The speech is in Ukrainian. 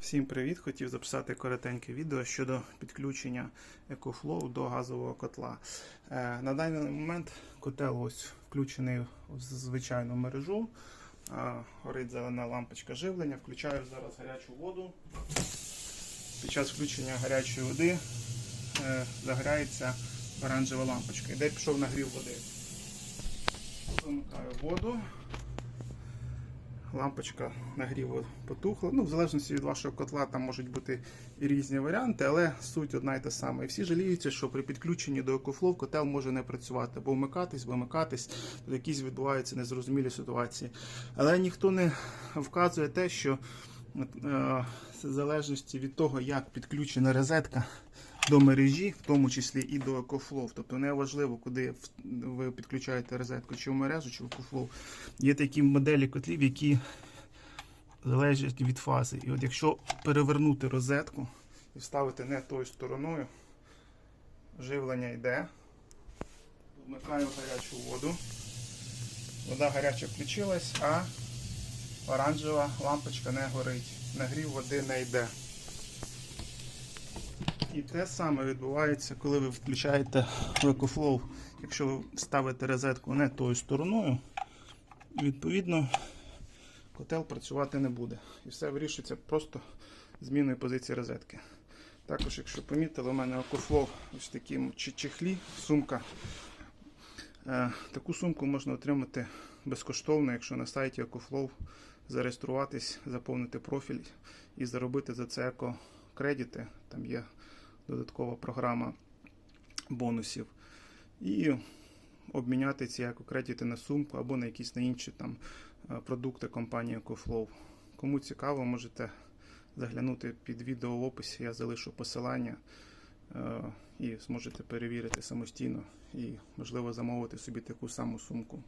Всім привіт! Хотів записати коротеньке відео щодо підключення EcoFlow до газового котла. Е, на даний момент котел ось включений в звичайну мережу. Е, горить зелена лампочка живлення. Включаю зараз гарячу воду. Під час включення гарячої води е, загорається оранжева лампочка. Іде пішов нагрів води. Вимикаю воду. Лампочка нагріву потухла. Ну, в залежності від вашого котла, там можуть бути і різні варіанти, але суть одна і та сама. І всі жаліються, що при підключенні до EcoFlow котел може не працювати, або вмикатись, вимикатись, тут якісь відбуваються незрозумілі ситуації. Але ніхто не вказує те, що е, в залежності від того, як підключена розетка до мережі, в тому числі і до EcoFlow. Тобто не важливо, куди ви підключаєте розетку, чи в мережу, чи в EcoFlow. Є такі моделі котлів, які залежать від фази. І от якщо перевернути розетку і вставити не тою стороною, живлення йде. Вмикаю гарячу воду. Вода гаряча включилась, а оранжева лампочка не горить. Нагрів води не йде. І те саме відбувається, коли ви включаєте EcoFlow, якщо ви ставите розетку не тою стороною, відповідно котел працювати не буде. І все вирішується просто зміною позиції розетки. Також, якщо помітили, у мене EcoFlow ось такі чехлі, сумка. Е, Таку сумку можна отримати безкоштовно, якщо на сайті EcoFlow зареєструватись, заповнити профіль і заробити за це еко-кредити. Там є додаткова програма бонусів. І обміняти ці екокредити на сумку або на якісь на інші там е, продукти компанії EcoFlow. Кому цікаво, можете заглянути під відео в описі, я залишу посилання е, і зможете перевірити самостійно і, можливо, замовити собі таку саму сумку.